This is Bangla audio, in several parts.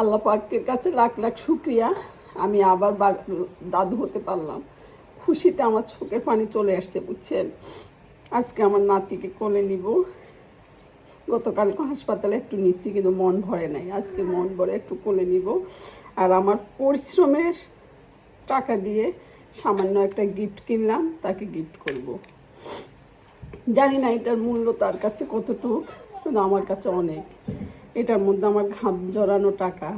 আল্লাহ পাকের কাছে লাখ লাখ শুক্রিয়া। আমি আবার দাদু হতে পারলাম। খুশিতে আমার চোখের পানি চলে আসছে, বুঝছেন? আজকে আমার নাতিকে কোলে নিব। গতকাল হাসপাতালে একটু নিচ্ছি কিন্তু মন ভরে নাই। আজকে মন ভরে একটু কোলে নিব। আর আমার পরিশ্রমের টাকা দিয়ে সামান্য একটা গিফট কিনলাম, তাকে গিফট করব। জানি না এটার মূল্য তার কাছে কতটুক, কিন্তু আমার কাছে অনেক। এটার মধ্যে আমার ঘাম জড়ানো টাকা।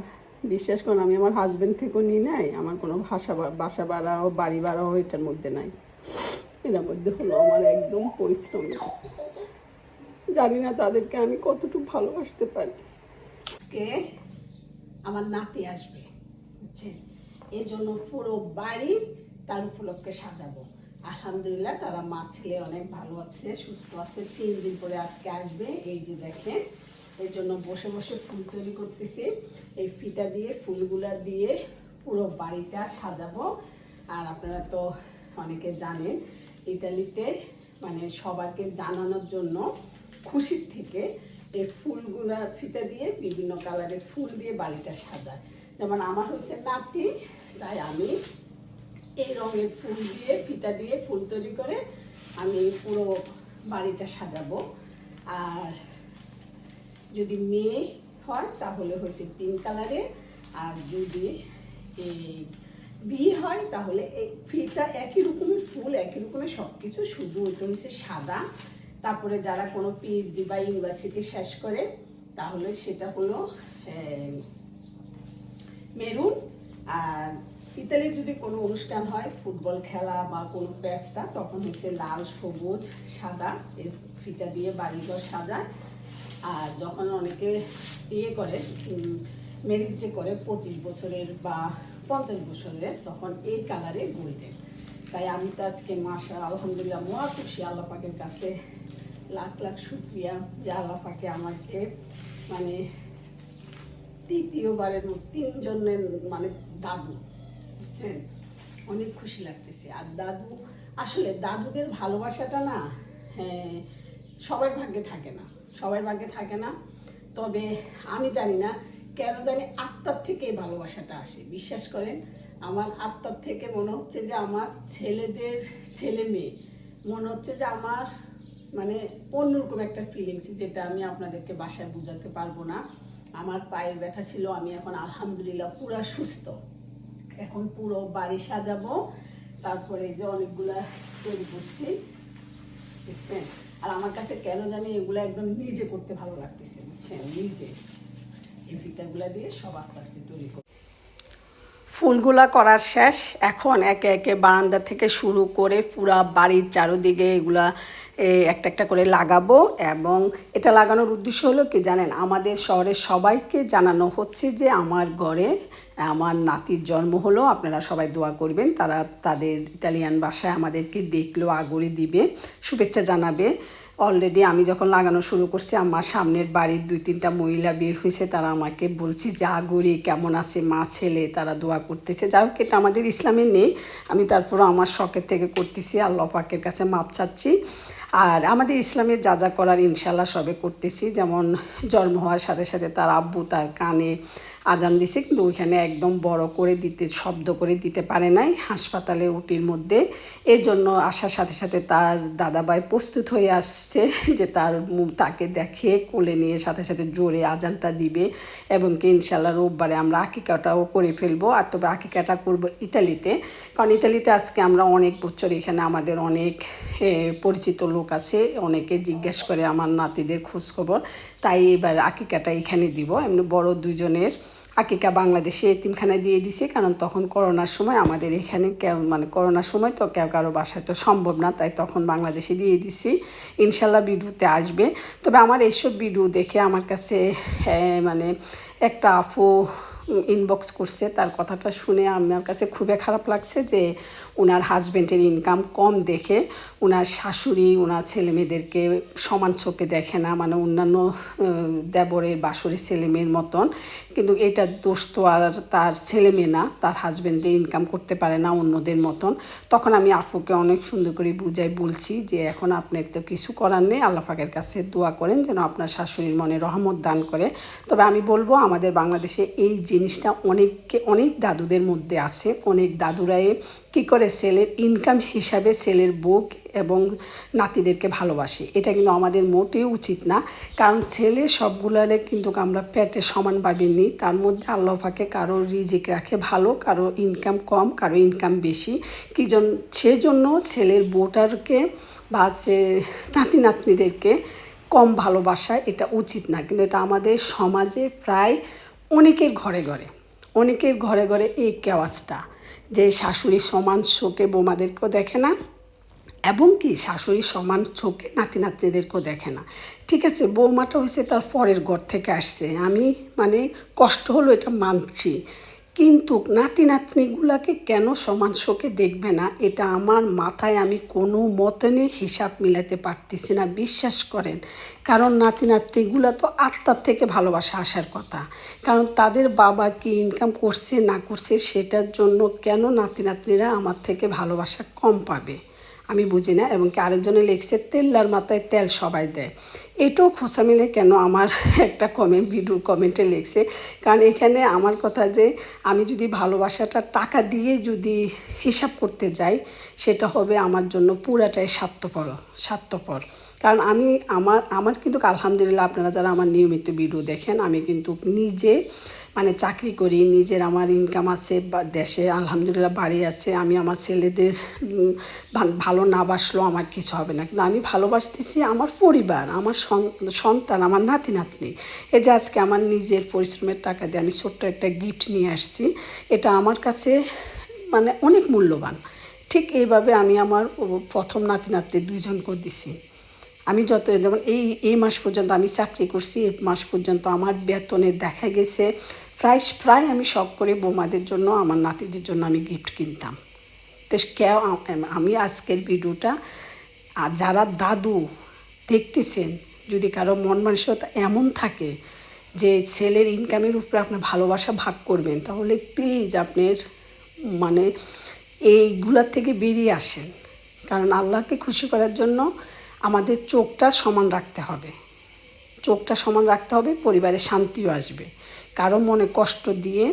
বিশ্বাস করুন আমি আমার হাজব্যান্ড থেকেও নিই নাই, আমার কোনো ভাষা বাসা ভাড়াও বাড়ি ভাড়াও এটার মধ্যে নাই। এটার মধ্যে হলো আমার একদম পরিশ্রম। জানি না তাদেরকে আমি কতটুকু ভালোবাসতে পারি। আমার নাতি আসবে, বুঝছেন? এই জন্য পুরো বাড়ি তার উপলক্ষে সাজাবো। আলহামদুলিল্লাহ তারা মা ছেলে অনেক ভালো আছে, সুস্থ আছে। তিন দিন পরে আজকে আসবে, এই যে দেখেন এই জন্য বসে বসে ফুল তৈরি করতেছি। এই ফিতা দিয়ে, ফুলগুলা দিয়ে পুরো বাড়িটা সাজাবো। আর আপনারা তো অনেকে জানেন, ইতালিতে মানে সবাইকে জানানোর জন্য খুশির থেকে এই ফুলগুলা, ফিতা দিয়ে বিভিন্ন কালারের ফুল দিয়ে বাড়িটা সাজায়। যেমন আমার হচ্ছে নাতি, তাই আমি এই রঙের ফুল দিয়ে, ফিতা দিয়ে ফুল তৈরি করে আমি পুরো বাড়িটা সাজাবো। আর যদি মেয়ে হয়, তাহলে হচ্ছে পিঙ্ক কালারে আর যদি এই বিয়ে হয়, তাহলে এই ফিতা একই রকমের ফুল, একই রকমের সব কিছু শুধু ওইটা হচ্ছে সাদা। তারপরে যারা কোনো পিএইচডি বা ইউনিভার্সিটি শেষ করে, তাহলে সেটা হলো মেরুন। আর ইতালির যদি কোনো অনুষ্ঠান হয়, ফুটবল খেলা বা কোনো পেস্তা তখন হচ্ছে লাল, সবুজ, সাদা। এর ফিতা দিয়ে বাড়িঘর সাজায়। আর যখন অনেকে ইয়ে করে ম্যারেজ ডে করে পঁচিশ বছরের বা পঞ্চাশ বছরের, তখন এই কালারে গোল্ডেন। তাই আমি তো আজকে মাসা আলহামদুলিল্লাহ, মহা খুশি আল্লাহ পাকের কাছে। লাখ লাখ শুক্রিয়া যে আল্লাহ পাকে আমাকে মানে তৃতীয়বারের তিনজনের মানে দাদু, বুঝছেন? অনেক খুশি লাগতেছে। আর দাদু, আসলে দাদুদের ভালোবাসাটা না হ্যাঁ সবার ভাগ্যে থাকে না। সবার ভাগ্যে থাকে না। তবে আমি জানি না কেন জানি আত্মার থেকে ভালোবাসাটা আসে। বিশ্বাস করেন, আমার আত্মার থেকে মনে হচ্ছে যে আমার ছেলেদের ছেলে মেয়ে। মনে হচ্ছে যে আমার মানে অন্যরকম একটা ফিলিংস যেটা আমি আপনাদেরকে বাসায় বোঝাতে পারব না। আমার পায়ের ব্যথা ছিল, আমি এখন আলহামদুলিল্লাহ পুরো সুস্থ। এখন পুরো বাড়ি সাজাবো, তারপরে যে অনেকগুলা তৈরি করছি। দেখছেন? আর আমার কাছে কেন জানি এগুলো একদম নিজে করতে ভালো লাগতেছে, বুঝছেন? নিজে। এই ফিতাগুলো দিয়ে সব আস্তে আস্তে তৈরি করি ফুলগুলা করার শেষ। এখন একে একে বারান্দা থেকে শুরু করে পুরা বাড়ির চারোদিকে এগুলা একটা একটা করে লাগাবো এবং এটা লাগানোর উদ্দেশ্য হলো কি জানেন? আমাদের শহরের সবাইকে জানানো হচ্ছে যে আমার ঘরে আমার নাতির জন্ম হলো। আপনারা সবাই দোয়া করবেন। তারা তাদের ইতালিয়ান বাসায় আমাদেরকে দেখলেও আগরে দিবে, শুভেচ্ছা জানাবে। অলরেডি আমি যখন লাগানো শুরু করছি, আমার সামনের বাড়ির দুই তিনটা মহিলা বের হয়েছে, তারা আমাকে বলছি যা গড়ি কেমন আছে মা, ছেলে? তারা দোয়া করতেছে। যাই হোক, এটা আমাদের ইসলামে নেই। আমি তারপরও আমার শখের থেকে করতেছি। আল্লাহ পাকের কাছে মাপ চাচ্ছি। আর আমাদের ইসলামের যা যা করার ইনশাল্লাহ সবে করতেছি। যেমন জন্ম হওয়ার সাথে সাথে তার আব্বু তার কানে আজান দিছে, কিন্তু ওইখানে একদম বড় করে দিতে, শব্দ করে দিতে পারে নাই হাসপাতালে উটির মধ্যে। এই জন্য আসার সাথে সাথে তার দাদাবাই প্রস্তুত হয়ে আসছে যে তার তাকে দেখে কোলে নিয়ে সাথে সাথে জোরে আজানটা দিবে এবং কি ইনশাল্লাহ রোববারে আমরা আকিকাটাও করে ফেলব। আর তবে আকিকাটা করব ইতালিতে, কারণ ইতালিতে আজকে আমরা অনেক বছর এখানে আমাদের অনেক পরিচিত লোক আছে, অনেকে জিজ্ঞেস করে আমার নাতিদের খোঁজখবর তাই এবার আকিকাটা এখানে দিব। এমনি বড় দুজনের আকিকা বাংলাদেশে এতিমখানায় দিয়ে দিছি, কারণ তখন করোনার সময় আমাদের এখানে কেউ মানে করোনার সময় তো কেউ কারও বাসায় তো সম্ভব না, তাই তখন বাংলাদেশে দিয়ে দিছি। ইনশাল্লাহ ভিডিওতে আসবে। তবে আমার এইসব ভিডিও দেখে আমার কাছে মানে একটা আপু ইনবক্স করছে, তার কথাটা শুনে আমার কাছে খুবই খারাপ লাগছে যে ওনার হাজব্যান্ডের ইনকাম কম দেখে ওনার শাশুড়ি ওনার ছেলে মেয়েদেরকে সমান চোখে দেখে না মানে অন্যান্য দেবরের বাসরের ছেলে মেয়ের মতন। কিন্তু এটা দোষ তো আর তার ছেলে মেয়ে না, তার হাজব্যান্ড ইনকাম করতে পারে না অন্যদের মতন। তখন আমি আপুকে অনেক সুন্দর করে বুঝাই, বলছি যে এখন আপনার তো কিছু করার নেই, আল্লাহ পাকের কাছে দোয়া করেন যেন আপনার শাশুড়ির মনে রহমত দান করে। তবে আমি বলব, আমাদের বাংলাদেশে এই জিনিসটা অনেককে, অনেক দাদুদের মধ্যে আছে, অনেক দাদুরাই কী করে ছেলের ইনকাম হিসাবে ছেলের বুক এবং নাতিদেরকে ভালোবাসে। এটা কিন্তু আমাদের মোটেও উচিত না। কারণ ছেলে সবগুলারে কিন্তু আমরা পেটে সমানভাবে নিই। তার মধ্যে আল্লাহ পাকে কারও রিজিক রাখে ভালো, কারও ইনকাম কম, কারও ইনকাম বেশি। কি জন সেজন্য ছেলের বউটারকে বা সে নাতি নাতনিদেরকে কম ভালোবাসা এটা উচিত না। কিন্তু এটা আমাদের সমাজে প্রায় অনেকের ঘরে ঘরে। অনেকের ঘরে ঘরে এই কেওয়াজটা। যে শাশুড়ি সমান শোকে বৌমাদেরকেও দেখে না, এবং কি শাশুড়ি সমান চোখে নাতি নাতনিদেরকেও দেখে না। ঠিক আছে, বৌমাটা হয়েছে তার পরের ঘর থেকে আসছে। আমি মানে কষ্ট হলো এটা মানছি। কিন্তু নাতি নাতনিগুলাকে কেন সমান শোকে দেখবে না? এটা আমার মাথায় আমি কোনো মতনে হিসাব মিলাতে পারতেছি না, বিশ্বাস করেন। কারণ নাতি নাতনিগুলো তো আত্মার থেকে ভালোবাসা আসার কথা। কারণ তাদের বাবা কি ইনকাম করছে, না করছে, সেটার জন্য কেন নাতি নাতনিরা আমার থেকে ভালোবাসা কম পাবে? আমি বুঝি না, এবং কি আরেকজনে লিখছে, তেল্লার মাথায় তেল সবাই দেয়। এটাও খোসা মিলে কেন আমার একটা কমেন্ট ভিডিও কমেন্টে লিখছে। কারণ এখানে আমার কথা যে, আমি যদি ভালোবাসাটা টাকা দিয়ে যদি হিসাব করতে যাই, সেটা হবে আমার জন্য পুরাটাই স্বার্থপর স্বার্থপর। কারণ আমি, আমার আমার কিন্তু আলহামদুলিল্লাহ আপনারা যারা আমার নিয়মিত ভিডিও দেখেন, আমি কিন্তু নিজে মানে চাকরি করি, নিজের আমার ইনকাম আছে, বা দেশে আলহামদুলিল্লাহ বাড়ি আছে, আমি আমার ছেলেদের ভালো না বাসলেও আমার কিছু হবে না। কিন্তু আমি ভালোবাসতেছি আমার পরিবার, আমার সন্তান, আমার নাতি নাতনি। এ যে আজকে আমার নিজের পরিশ্রমের টাকা দিয়ে আমি ছোট্ট একটা গিফট নিয়ে আসছি, এটা আমার কাছে মানে অনেক মূল্যবান। ঠিক এইভাবে আমি আমার প্রথম নাতি নাতনি দুইজনকেও দিছি। আমি যত, যেমন এই এই মাস পর্যন্ত আমি চাকরি করছি, এই মাস পর্যন্ত আমার বেতনে দেখা গেছে প্রায় প্রায় আমি শখ করে বৌমাদের জন্য, আমার নাতিদের জন্য আমি গিফট কিনতাম। তো কেউ আমি আজকের ভিডিওটা, আর যারা দাদু দেখতেছেন, যদি কারও মন মানসিকতা এমন থাকে যে ছেলের ইনকামের উপরে আপনার ভালোবাসা ভাগ করবেন, তাহলে প্লিজ আপনার মানে এইগুলার থেকে বেরিয়ে আসেন। কারণ আল্লাহকে খুশি করার জন্য আমাদের চোখটা সমান রাখতে হবে। চোখটা সমান রাখতে হবে, পরিবারে শান্তিও আসবে। কারও মনে কষ্ট দিয়ে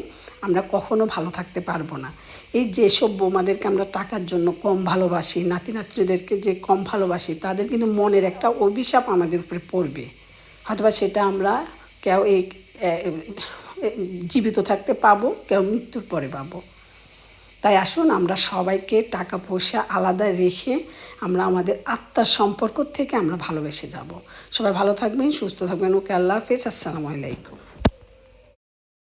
আমরা কখনো ভালো থাকতে পারব না। এই যেসব বৌমাদেরকে আমরা টাকার জন্য কম ভালোবাসি নাতি নাতনিদেরকে যে কম ভালোবাসি, তাদের কিন্তু মনের একটা অভিশাপ আমাদের উপরে পড়বে। হয়তোবা সেটা আমরা কেউ এই জীবিত থাকতে পাবো, কেউ মৃত্যুর পরে পাবো। তাই আসুন আমরা সবাইকে টাকা, পয়সা আলাদা রেখে আমরা আমাদের আত্মার সম্পর্ক থেকে আমরা ভালোবেসে যাব। সবাই ভালো থাকবেন, সুস্থ থাকবেন, ওকে আল্লাহ হাফেজ, আসসালামু আলাইকুম।